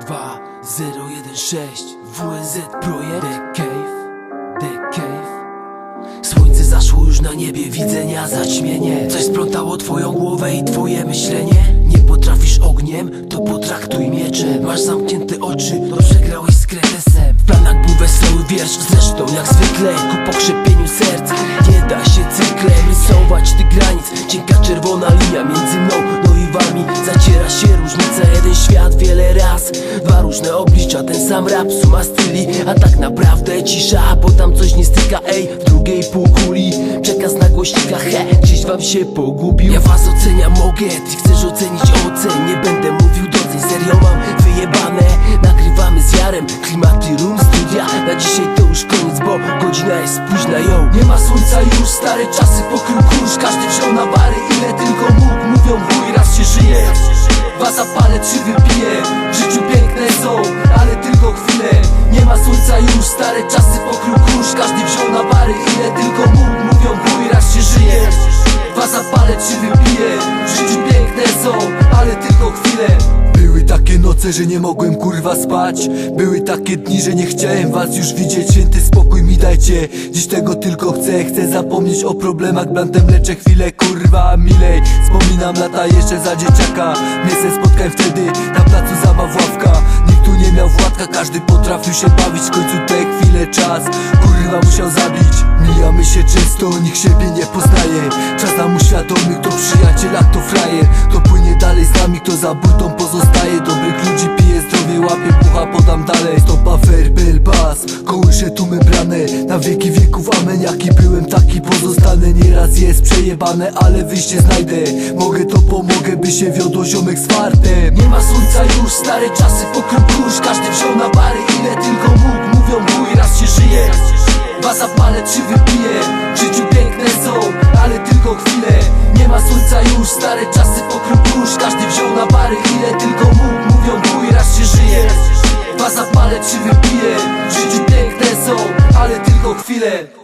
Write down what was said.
2016 WNZ Projekt The Cave The Cave. Słońce zaszło już na niebie, widzenia zaćmienie. Coś splątało twoją głowę i twoje myślenie. Nie potrafisz ogniem, to potraktuj mieczem Masz zamknięte oczy, to przegrałeś z kretesem. W planach był wesoły wiersz, zresztą jak zwykle Ku pokrzepieniu serc, nie da się cyklem Rysować tych granic, cienka czerwona linia Między różne oblicza, ten sam rap, suma styli A tak naprawdę cisza, bo tam coś nie styka Ej, w drugiej półkuli Przekaz na głośnikach, he, gdzieś wam się pogubił. Ja was oceniam, mogę, ty chcesz ocenić ocen Nie będę mówił docej, serio mam wyjebane Nagrywamy z Jarem, klimaty room, studia Na dzisiaj to już koniec, bo godzina jest późna, yo. Nie ma słońca już, stare czasy pokrył kurz Każdy wziął na bary, ile tylko mógł Mówią chuj, raz się żyje. Dwa zapalę, trzy wypiję Słońca już, stare czasy pokrył kurz Każdy wziął na bary, ile tylko mógł Mówią chuj, raz się żyje. Dwa zapalę, trzy wypiję W życiu piękne są, ale tylko chwilę Były takie noce, że nie mogłem kurwa spać. Były takie dni, że nie chciałem was już widzieć. Święty spokój mi dajcie. Dziś tego tylko chcę. Chcę zapomnieć o problemach. Blantem leczę chwilę kurwa milej. Wspominam lata jeszcze za dzieciaka. Miejsce spotkałem wtedy Każdy potrafił się bawić W końcu te chwile czas. Kurwa musiał zabić. Mijamy się często Nikt siebie nie poznaje. Czas nam uświadomi Kto przyjaciel, a kto frajer. Kto płynie dalej z nami Kto za burtą pozostaje. Dobrych ludzi pije zdrowie Łapie pucha, podam dalej. Stopa fair, bel pas Kołysze tu membrane taki pozostanę Nieraz jest przejebane Ale wyjście znajdę. Mogę to pomogę By się wiodło ziomek z fartem. Nie ma słońca już, stare czasy pokrył kurz. Każdy wziął na bary, ile tylko mógł. Mówią chuj, raz się żyje. Dwa zapalę, trzy wypiję W życiu piękne są, ale tylko chwilę Nie ma słońca już, stare czasy pokrył kurz. Każdy wziął na bary, ile tylko mógł. Mówią chuj, raz się żyje. Dwa zapalę, trzy wypiję W życiu piękne są, ale tylko chwilę